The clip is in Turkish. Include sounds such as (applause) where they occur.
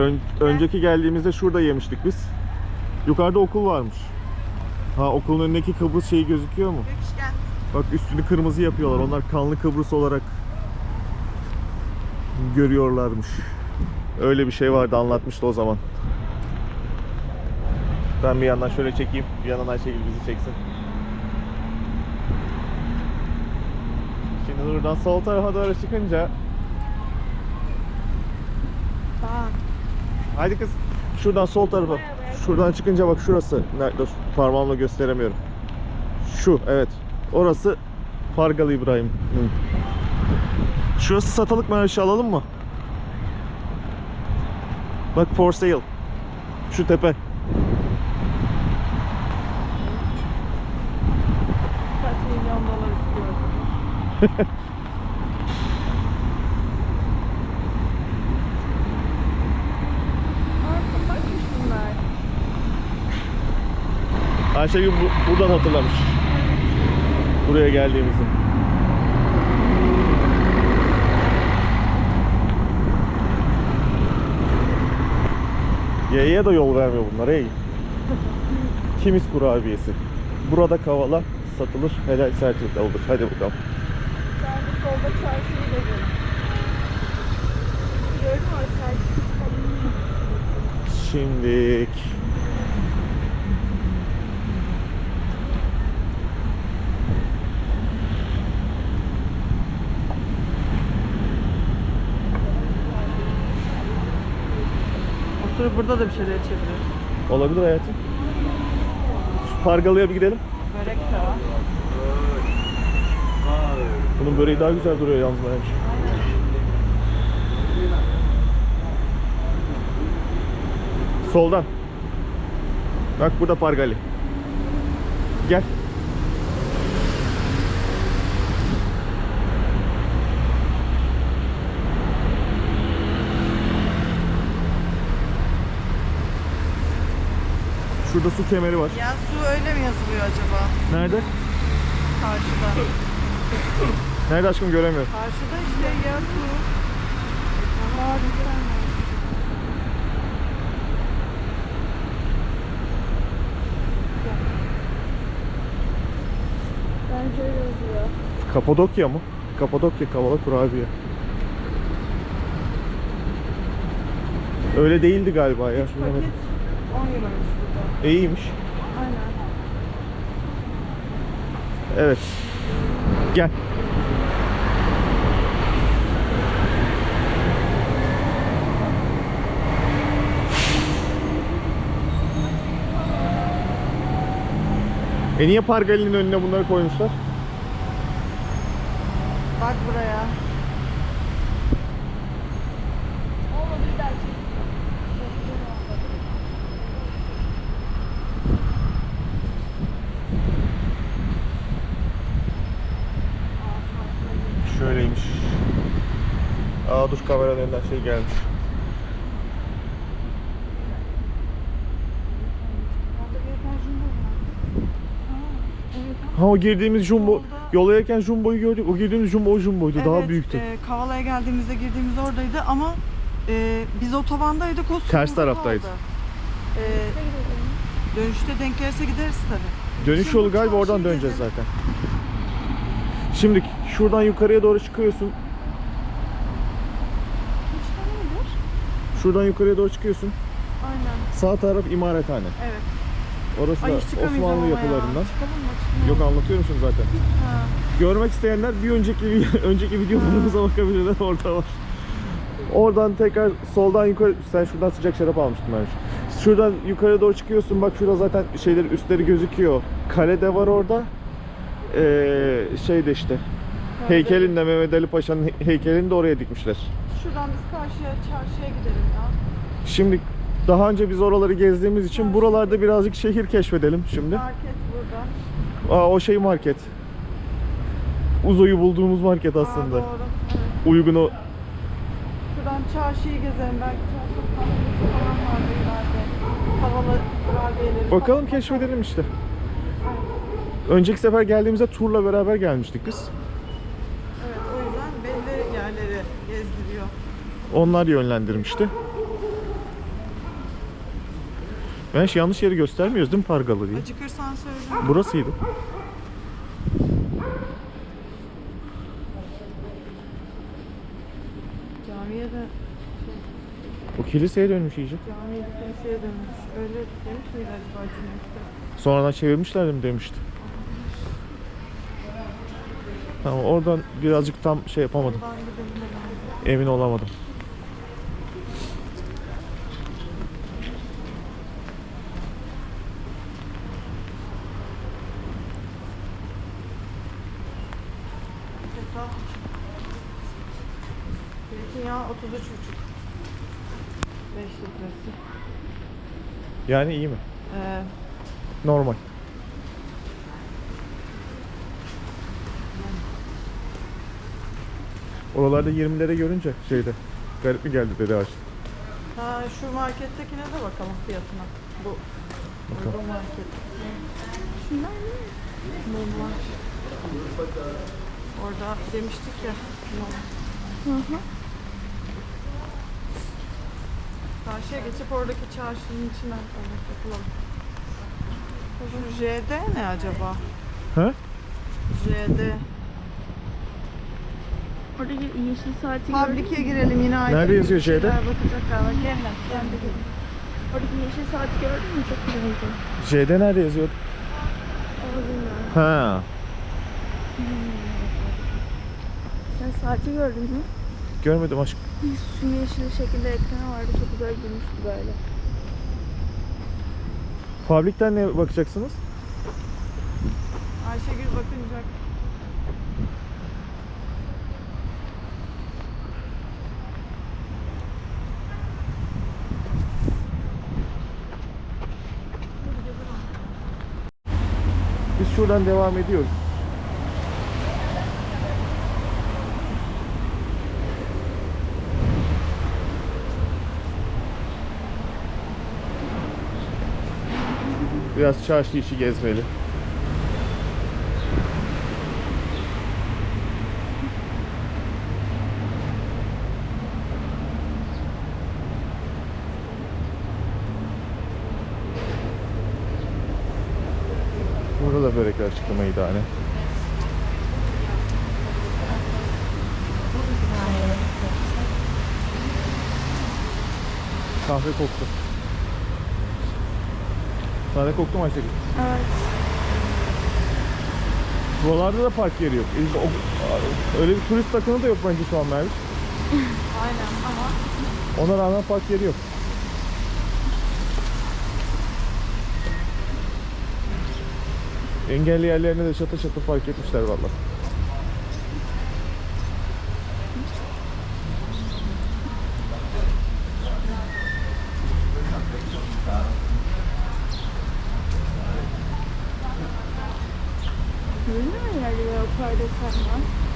Ön- önceki geldiğimizde şurada yemiştik biz. Yukarıda okul varmış. Ha okulun önündeki Kıbrıs şeyi gözüküyor mu? Gökçen. Bak üstünü kırmızı yapıyorlar. Onlar kanlı Kıbrıs olarak görüyorlarmış. Öyle bir şey vardı anlatmıştı o zaman. Ben bir yandan şöyle çekeyim. Bir yandan Ayşegül bizi çeksin. Şimdi buradan sol tarafa doğru çıkınca Tamam. Haydi kız. Şuradan sol tarafa. Şuradan çıkınca bak şurası. Nerede? Parmağımla gösteremiyorum. Şu evet. Orası Pargalı İbrahim. Şurası satılık mı aşağı alalım mı? Bak for sale. Şu tepe. (laughs) Ayşegül bu, buradan hatırlamış. Buraya geldiğimizi. Y'ye de yol vermiyor bunlar ey. Kimiz kurabiyesi. Burada kavala satılır, helal sertifika olur. Hadi bakalım. Sen de solda çarşıyı gezelim. Gördün mü o sertifikayı? Şimdilik. Burada da bir şeyler içebiliriz. Olabilir hayatım. Şu Pargalı'ya bir gidelim. Börek de var. Bunun böreği daha güzel duruyor yalnız benim. Soldan. Bak burada Pargali. Gel. Şurada su kemeri var. Ya su öyle mi yazılıyor acaba? Nerede? Karşıda. Nerede aşkım göremiyorum. Karşıda işte ya su. Bence öyle yazıyor. Kapadokya mı? Kapadokya Kavala Kurabiye. Öyle değildi galiba ya. Paket 10 euroymuş burada. İyiymiş. Aynen. Evet. Gel. E niye Pargali'nin önüne bunları koymuşlar? Bak buraya. Önünden şey gelmiş. Ha o girdiğimiz jumbo, Solda- yola yerken jumboyu gördük. O girdiğimiz jumbo o jumboydu. Daha Evet, büyüktü. e, Kavala'ya geldiğimizde girdiğimiz oradaydı ama e, biz otobandaydık o Ters taraftaydı. kaldı. E, dönüşte denk gelirse gideriz tabii. Dönüş Şimdi yolu galiba oradan döneceğiz gezelim. zaten. Şimdi şuradan yukarıya doğru çıkıyorsun. Şuradan yukarıya doğru çıkıyorsun. Aynen. Sağ taraf imarethane. Evet. Orası Ay da Osmanlı ya. yapılarından. Çıkmayalım. Yok anlatıyorum şimdi zaten. Ha. Görmek isteyenler bir önceki (laughs) önceki videolarımıza bakabilirler (laughs) orada var. Oradan tekrar soldan yukarı sen şuradan sıcak şarap almıştın ben. Şuradan yukarı doğru çıkıyorsun bak şurada zaten şeyler üstleri gözüküyor. Kale de var orada. Ee, şey de işte heykelin de Mehmet Ali Paşa'nın he- heykelini de oraya dikmişler. Şuradan biz karşıya çarşıya gidelim ya. Şimdi daha önce biz oraları gezdiğimiz için buralarda birazcık şehir keşfedelim şimdi. Market burada. Aa o şey market. Uzo'yu bulduğumuz market Aa, aslında. doğru. Evet. Uygun o Şuradan çarşıyı gezelim. Belki çarşı falan vardır ileride. Havalı Bakalım keşfedelim işte. Önceki sefer geldiğimizde turla beraber gelmiştik biz. Evet o gezdiriyor. Onlar yönlendirmişti. Ben şu yanlış yeri göstermiyoruz değil mi Pargalı diye? Acıkırsan söyle. Burasıydı. Camiye de O kiliseye dönmüş iyice. camiye de kiliseye dönmüş. Öyle demiş miydi acaba Cüneyt'te? Sonradan çevirmişler mi demişti. Tamam oradan birazcık tam şey yapamadım. Buradan gidelim. Emin olamadım. Zeytinyağı 33,5. 5 litresi. Yani iyi mi? Ee, Normal. Oralarda 20'lere görünce şeyde garip mi geldi dedi açtı. ha, şu markettekine de bakalım fiyatına. Bu Bakalım. Burada market. Şunlar ne? Mumlar. Orada demiştik ya. mum. Hı hı. Karşıya geçip oradaki çarşının içine almak yapılalım. Şu JD ne acaba? Ha? JD. Oradaki yeşil saati Fabrikaya girelim yine aynı. Nerede yazıyor şeyde? Bakacak galiba. De gel. Oradaki yeşil saati gördün mü? Çok güzeldi. J'de nerede? Ağzına. Ha. Sen saati gördün mü? Görmedim aşkım. Şu yeşil şekilde ekranı vardı. Çok güzel gümüştü böyle. Fabrikten ne bakacaksınız? Ayşegül bakınacak. Şuradan devam ediyoruz. Biraz çarşı içi gezmeli. Burada da börekler açıklama idare. Kahve koktu. Sade koktu mu Ayşegül? Evet. Buralarda da park yeri yok. Öyle bir turist akını da yok bence şu an Merviş. (laughs) Aynen ama Ona rağmen park yeri yok. Engelli yerlerine de çatı çatı fark etmişler vallahi. Görünüyor mu o perde sarma?